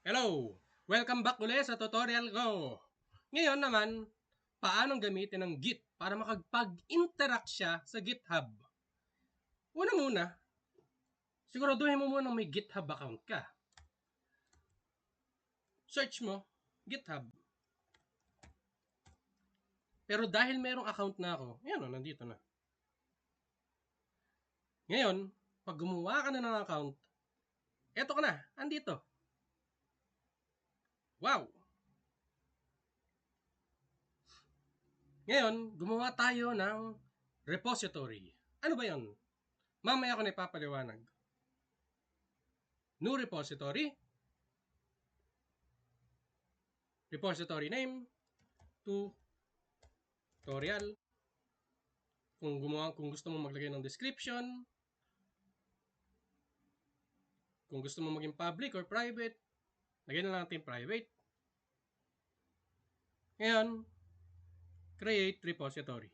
Hello! Welcome back ulit sa tutorial ko. Ngayon naman, paano gamitin ang Git para makagpag-interact siya sa GitHub. Una muna, siguraduhin mo muna may GitHub account ka. Search mo, GitHub. Pero dahil merong account na ako, yan o, nandito na. Ngayon, pag gumawa ka na ng account, eto ka na, andito. Wow! Ngayon, gumawa tayo ng repository. Ano ba yon? Mamaya ko na ipapaliwanag. New repository. Repository name. Tutorial. Kung gumawa, kung gusto mo maglagay ng description. Kung gusto mo maging public or private, Lagyan na natin private. Ngayon, create repository.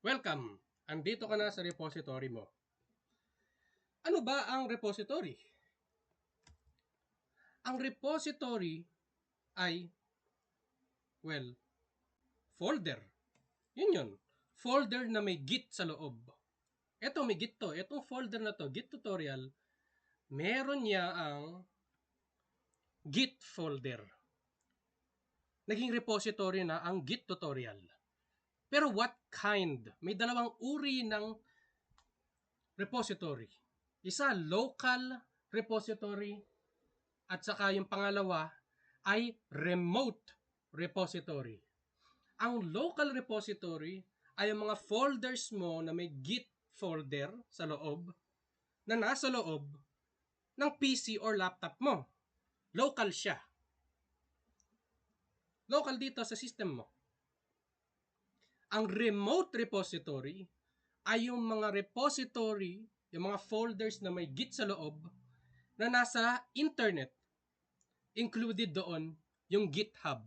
Welcome! Andito ka na sa repository mo. Ano ba ang repository? Ang repository ay, well, folder. Yun yun. Folder na may Git sa loob. Ito, may Git to. Itong folder na to, Git tutorial, meron niya ang Git folder. Naging repository na ang Git tutorial. Pero what kind? May dalawang uri ng repository. Isa, local repository at saka yung pangalawa ay remote repository. Ang local repository ay ang mga folders mo na may Git folder sa loob na nasa loob ng PC or laptop mo. Local siya. Local dito sa system mo. Ang remote repository ay yung mga repository, yung mga folders na may Git sa loob na nasa internet. Included doon yung GitHub.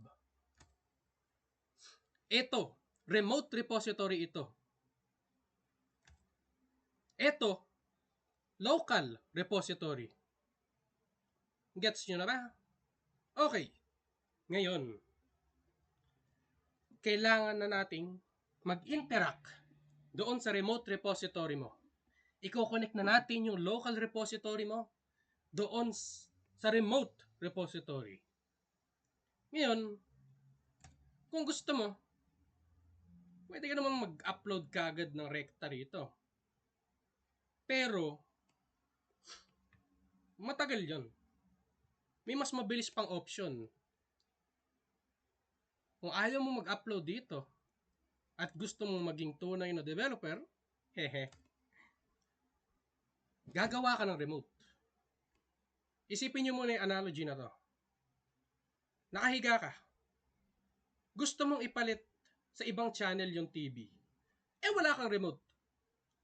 Ito, remote repository ito. Ito, local repository. Gets nyo na ba? Okay. Ngayon, kailangan na nating mag-interact doon sa remote repository mo. Iko-connect na natin yung local repository mo doon sa remote repository. Ngayon, kung gusto mo, pwede ka namang mag-upload kagad ng rekta rito. Pero, matagal yon may mas mabilis pang option. Kung ayaw mo mag-upload dito at gusto mong maging tunay na developer, hehe, gagawa ka ng remote. Isipin nyo muna yung analogy na to. Nakahiga ka. Gusto mong ipalit sa ibang channel yung TV. Eh wala kang remote.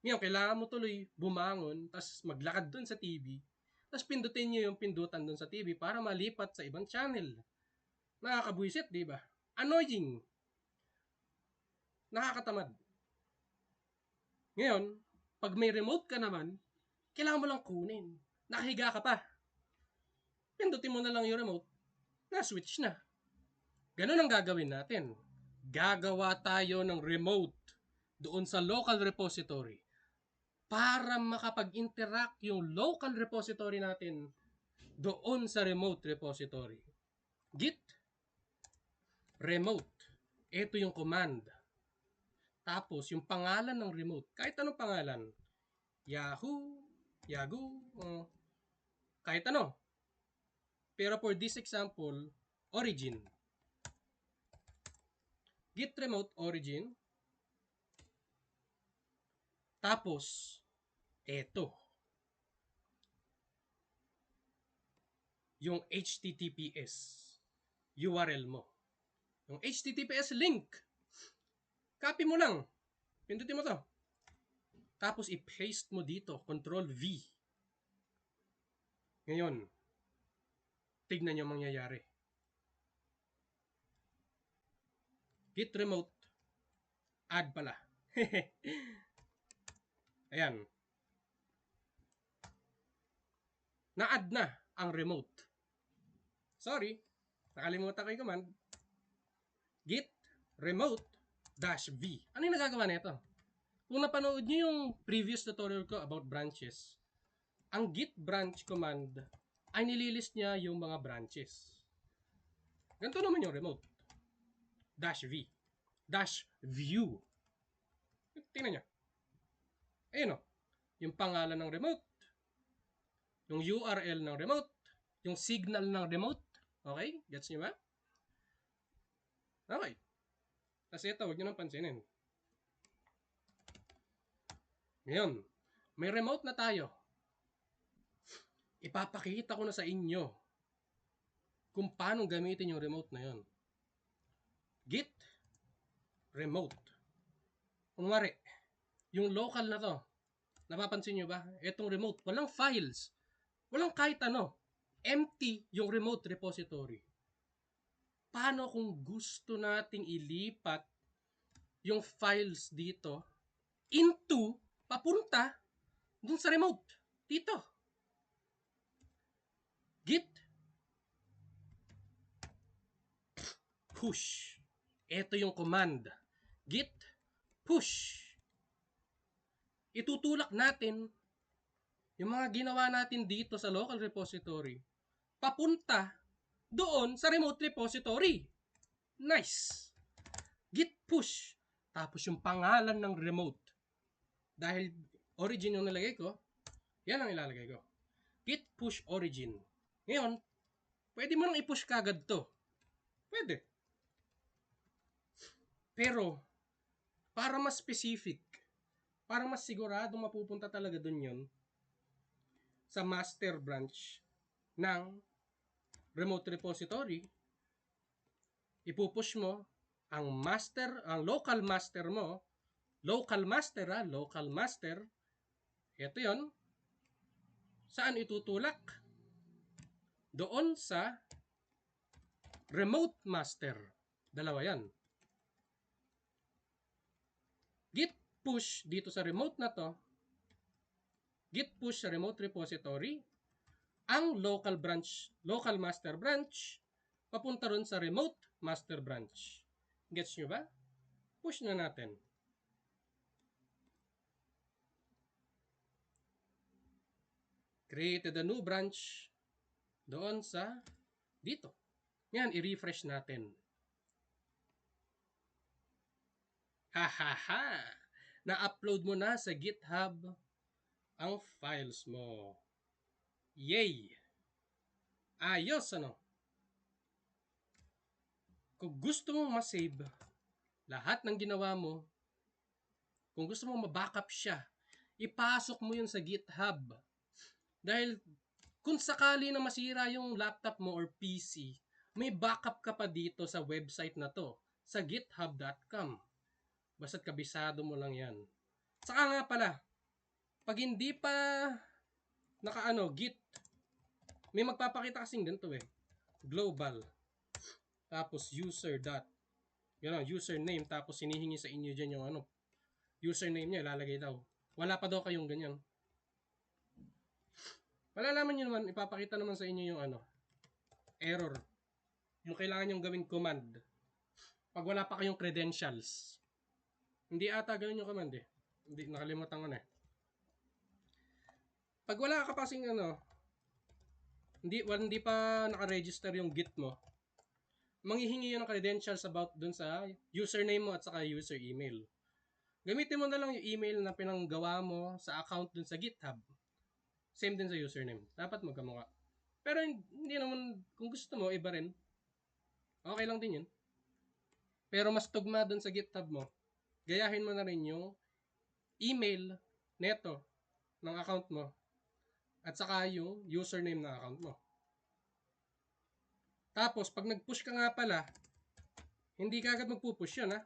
Ngayon, kailangan mo tuloy bumangon, tapos maglakad dun sa TV, tapos pindutin nyo yung pindutan dun sa TV para malipat sa ibang channel. Nakakabuisit, di ba? Annoying. Nakakatamad. Ngayon, pag may remote ka naman, kailangan mo lang kunin. Nakahiga ka pa. Pindutin mo na lang yung remote, na-switch na. Ganun ang gagawin natin. Gagawa tayo ng remote doon sa local repository para makapag-interact yung local repository natin doon sa remote repository. Git remote. Ito yung command. Tapos, yung pangalan ng remote. Kahit anong pangalan. Yahoo, Yahoo, uh, kahit ano. Pero for this example, origin. Git remote origin. Tapos, eto. Yung HTTPS URL mo. Yung HTTPS link. Copy mo lang. Pindutin mo to. Tapos i-paste mo dito. Control V. Ngayon, tignan nyo mangyayari. Git remote. Add pala. Ayan. Na-add na. ang remote. Sorry, nakalimutan ko yung command. Git remote dash v. Ano yung nagagawa nito? Kung napanood nyo yung previous tutorial ko about branches, ang git branch command ay nililist niya yung mga branches. Ganito naman yung remote. Dash v. Dash view. Tingnan nyo. Ayun o. Yung pangalan ng remote. Yung URL ng remote. Yung signal ng remote. Okay? Gets nyo ba? Okay. Tapos ito, huwag nyo nang pansinin. Ngayon, may remote na tayo. Ipapakita ko na sa inyo kung paano gamitin yung remote na yon. Git remote. Kunwari, yung local na to, napapansin nyo ba? Itong remote, walang files. Walang kahit ano. Empty yung remote repository. Paano kung gusto nating ilipat yung files dito into, papunta, dun sa remote. Dito. Git push. Ito yung command. Git push. Itutulak natin yung mga ginawa natin dito sa local repository papunta doon sa remote repository. Nice. Git push. Tapos yung pangalan ng remote. Dahil origin yung nilagay ko, yan ang ilalagay ko. Git push origin. Ngayon, pwede mo nang i-push kagad to. Pwede. Pero, para mas specific, para mas sigurado mapupunta talaga dun yun, sa master branch ng remote repository, ipupush mo ang master, ang local master mo, local master ha, local master, ito yon saan itutulak? Doon sa remote master. Dalawa yan. Git push dito sa remote na to, git push remote repository, ang local branch, local master branch, papunta ron sa remote master branch. Gets nyo ba? Push na natin. Created a new branch doon sa dito. Yan, i-refresh natin. Ha ha ha! Na-upload mo na sa GitHub ang files mo. Yay! Ayos ano? Kung gusto mong masave lahat ng ginawa mo, kung gusto mong mabackup siya, ipasok mo yun sa GitHub. Dahil kung sakali na masira yung laptop mo or PC, may backup ka pa dito sa website na to, sa github.com. Basta't kabisado mo lang yan. Saka nga pala, pag hindi pa nakaano, git, may magpapakita kasing ganito eh. Global. Tapos user dot. Ang username. Tapos sinihingi sa inyo dyan yung ano. Username niya, ilalagay daw. Wala pa daw kayong ganyan. Malalaman nyo naman, ipapakita naman sa inyo yung ano. Error. Yung kailangan yung gawing command. Pag wala pa kayong credentials. Hindi ata ganun yung command eh. Hindi, nakalimutan ko na eh. Pag wala ka kasing ano, hindi, well, hindi pa naka-register yung Git mo, manghihingi yun ng credentials about dun sa username mo at saka user email. Gamitin mo na lang yung email na pinanggawa mo sa account dun sa GitHub. Same din sa username. Dapat magkamukha. Pero hindi naman, kung gusto mo, iba rin. Okay lang din yun. Pero mas tugma dun sa GitHub mo, gayahin mo na rin yung email neto ng account mo at saka yung username ng account mo. Tapos, pag nag-push ka nga pala, hindi ka agad magpupush yun, ha?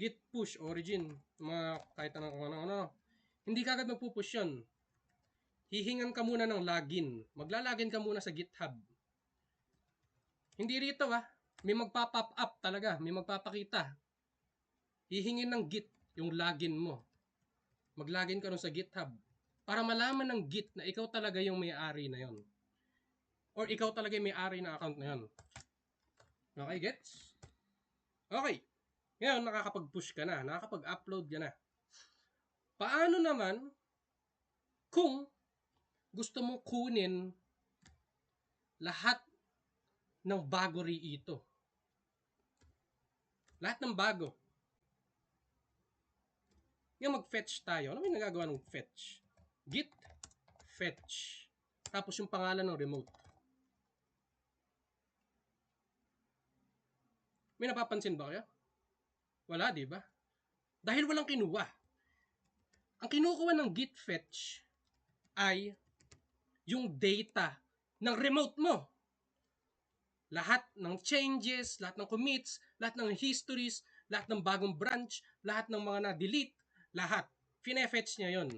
Git push origin, mga kahit anong kung ano-ano. Hindi ka agad magpupush yun. Hihingan ka muna ng login. Maglalagin ka muna sa GitHub. Hindi rito, ha? May magpa-pop up talaga. May magpapakita. Hihingin ng Git yung login mo. Maglagin ka nun sa GitHub. Para malaman ng Git na ikaw talaga yung may-ari na yon. Or ikaw talaga yung may-ari ng account na yon. Okay, gets? Okay. Ngayon, nakakapag-push ka na, nakakapag-upload ka na. Paano naman kung gusto mong kunin lahat ng bago rito? Lahat ng bago. Ngayon mag-fetch tayo. Ano may nagagawa ng fetch? Git fetch. Tapos yung pangalan ng remote. May napapansin ba kayo? Wala, di ba? Dahil walang kinuha. Ang kinukuha ng git fetch ay yung data ng remote mo. Lahat ng changes, lahat ng commits, lahat ng histories, lahat ng bagong branch, lahat ng mga na-delete, lahat. Fine-fetch niya yon.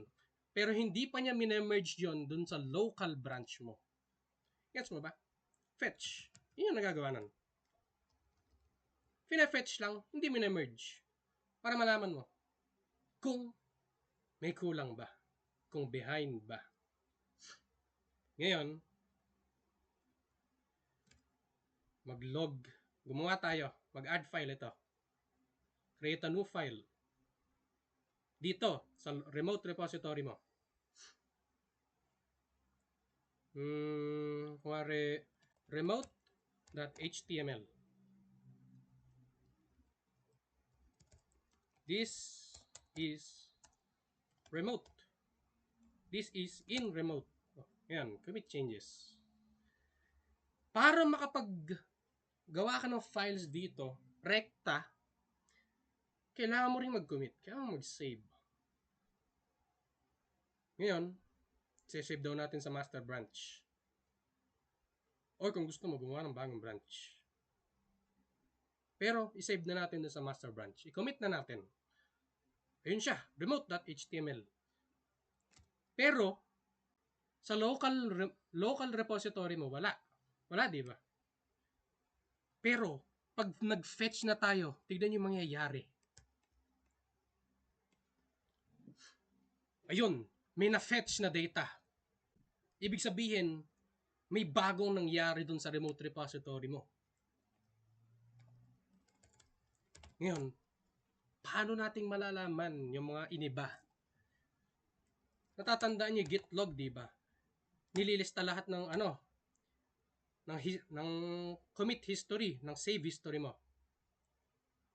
Pero hindi pa niya minemerge yon dun sa local branch mo. Gets mo ba? Fetch. Yun yung nagagawa nun. Fine-fetch lang, hindi minemerge. Para malaman mo kung may kulang ba. Kung behind ba. Ngayon, mag-log. Gumawa tayo. Mag-add file ito. Create a new file. Dito, sa remote repository mo. Hmm, kuwari, remote.html. This is remote. This is in remote. Oh, commit changes. Para makapag gawa ka ng files dito, rekta, kailangan mo rin mag-commit. Kailangan mo mag-save. Ngayon, save daw natin sa master branch. Or kung gusto mo, gumawa ng bagong branch. Pero, isave na natin sa master branch. I-commit na natin. Ayun siya, remote.html. Pero, sa local re- local repository mo, wala. Wala, di ba? Pero, pag nag-fetch na tayo, tignan yung mangyayari. Ayun, may na-fetch na data. Ibig sabihin, may bagong nangyari dun sa remote repository mo. Ngayon, paano nating malalaman yung mga iniba? Natatandaan niyo git log, di ba? Nililista lahat ng ano, ng, ng commit history, ng save history mo.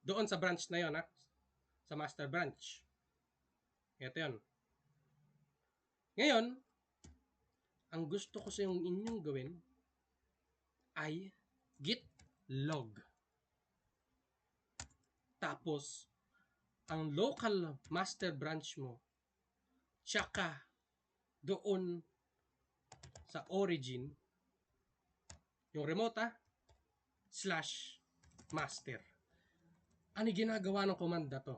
Doon sa branch na yon ha? Sa master branch. Ito yon. Ngayon, ang gusto ko sa yung inyong gawin ay git log. Tapos, ang local master branch mo, tsaka doon sa origin, yung remote ah, slash master. Ano ginagawa ng command na to?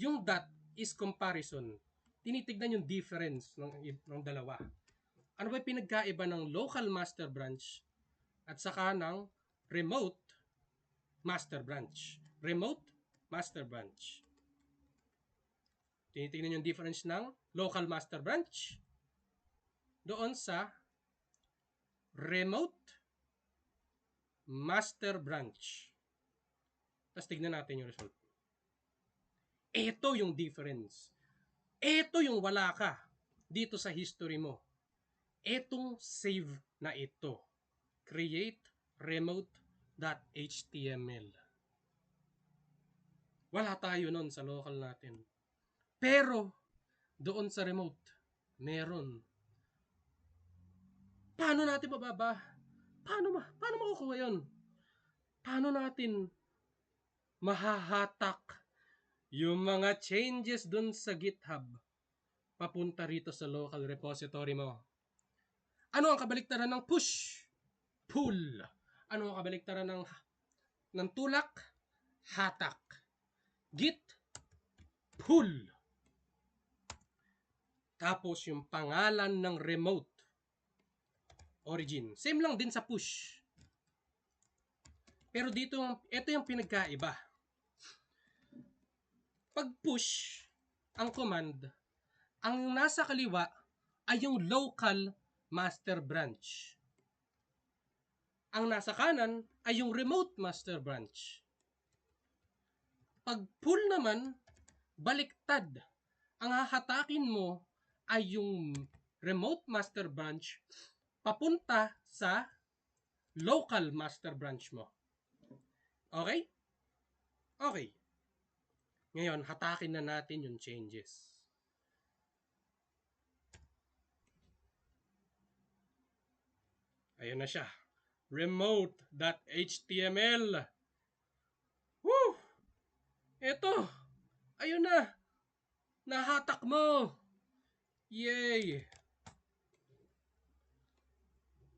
Yung dot is comparison. Tinitignan yung difference ng, ng dalawa. Ano ba yung pinagkaiba ng local master branch at saka ng remote master branch? Remote master branch. Tinitingnan yung difference ng local master branch doon sa remote master branch. Tapos tignan natin yung result. Ito yung difference. Ito yung wala ka dito sa history mo. Etong save na ito. Create remote.html. Wala tayo nun sa local natin. Pero, doon sa remote, meron. Paano natin bababa? Paano ma? Paano makukuha yun? Paano natin mahahatak yung mga changes dun sa GitHub papunta rito sa local repository mo? Ano ang kabaliktaran ng push? Pull. Ano ang kabaliktaran ng ng tulak? Hatak. Git pull. Tapos yung pangalan ng remote origin. Same lang din sa push. Pero dito, ito yung pinagkaiba. Pag push ang command, ang nasa kaliwa ay yung local master branch. Ang nasa kanan ay yung remote master branch. Pag pull naman, baliktad. Ang hahatakin mo ay yung remote master branch papunta sa local master branch mo. Okay? Okay. Ngayon, hatakin na natin yung changes. Ayun na siya. Remote.html. Woo! Ito. Ayun na. Nahatak mo. Yay!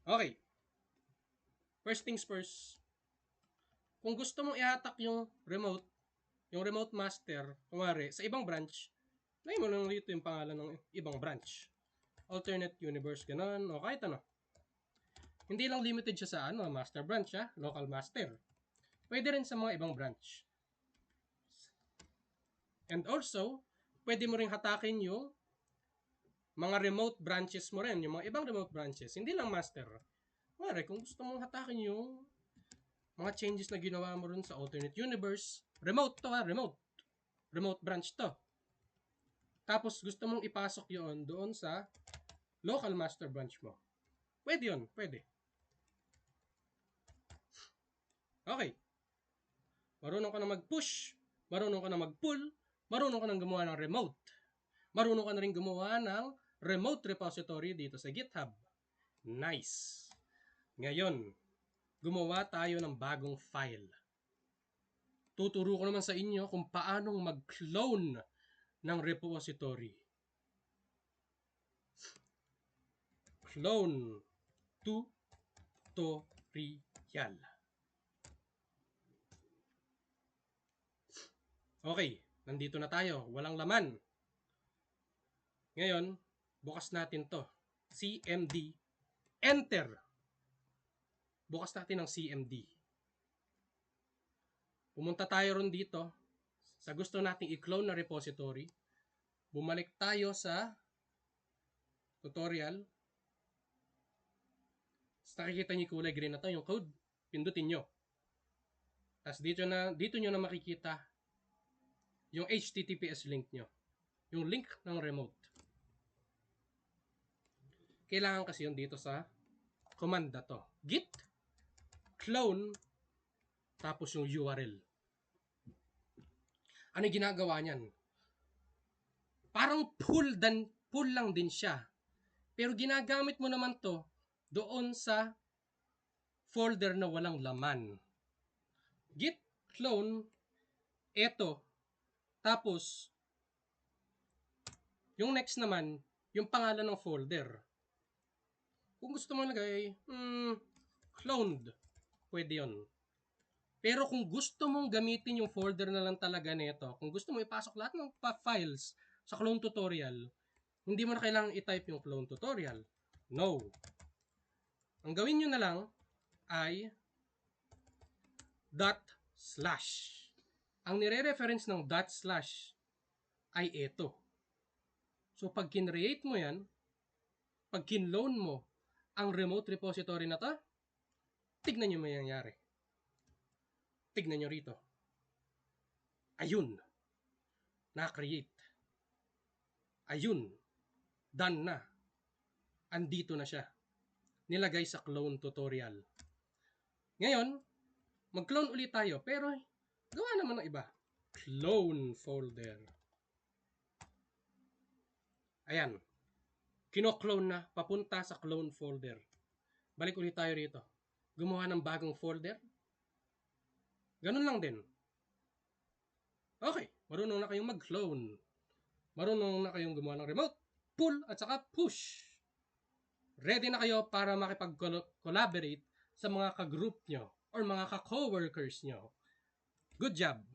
Okay. First things first. Kung gusto mong ihatak yung remote, yung remote master, kumari, sa ibang branch, lagay mo lang dito yung pangalan ng ibang branch. Alternate universe, ganun, o kahit ano. Hindi lang limited siya sa ano, master branch, ha? local master. Pwede rin sa mga ibang branch. And also, pwede mo rin hatakin yung mga remote branches mo rin, yung mga ibang remote branches, hindi lang master. Kumari, kung gusto mong hatakin yung mga changes na ginawa mo rin sa alternate universe, remote to ha, remote. Remote branch to. Tapos gusto mong ipasok yon doon sa local master branch mo. Pwede yun, pwede. Okay. Marunong ka na mag-push, marunong ka na mag-pull, marunong ka na gumawa ng remote. Marunong ka na rin gumawa ng remote repository dito sa GitHub. Nice. Ngayon, gumawa tayo ng bagong file. Tuturo ko naman sa inyo kung paanong mag-clone ng repository. Clone tutorial. Okay, nandito na tayo. Walang laman. Ngayon, bukas natin to. CMD. Enter. Bukas natin ang CMD. Pumunta tayo ron dito sa gusto nating i-clone na repository. Bumalik tayo sa tutorial. Tapos nakikita niyo kulay green na to, yung code. Pindutin nyo. Tapos dito na dito nyo na makikita yung HTTPS link nyo. Yung link ng remote. Kailangan kasi yun dito sa command na to. Git clone tapos yung URL. Ano yung ginagawa niyan? Parang pull, dan, pull lang din siya. Pero ginagamit mo naman to doon sa folder na walang laman. Git clone, eto, tapos, yung next naman, yung pangalan ng folder. Kung gusto mo lagay, hmm, cloned, pwede yon. Pero kung gusto mong gamitin yung folder na lang talaga nito, kung gusto mo ipasok lahat ng files sa clone tutorial, hindi mo na kailangan i-type yung clone tutorial. No. Ang gawin nyo na lang ay dot slash. Ang nire-reference ng dot slash ay ito. So pag kinreate mo yan, pag kinloan mo ang remote repository na to, tignan nyo may nangyari. Tignan nyo rito. Ayun. Na-create. Ayun. Done na. Andito na siya. Nilagay sa clone tutorial. Ngayon, mag-clone ulit tayo. Pero, gawa naman ng iba. Clone folder. Ayan. Kino-clone na papunta sa clone folder. Balik ulit tayo rito. Gumawa ng bagong folder. Ganun lang din. Okay, marunong na kayong mag-clone. Marunong na kayong gumawa ng remote, pull, at saka push. Ready na kayo para makipag-collaborate sa mga ka-group nyo or mga ka-coworkers nyo. Good job!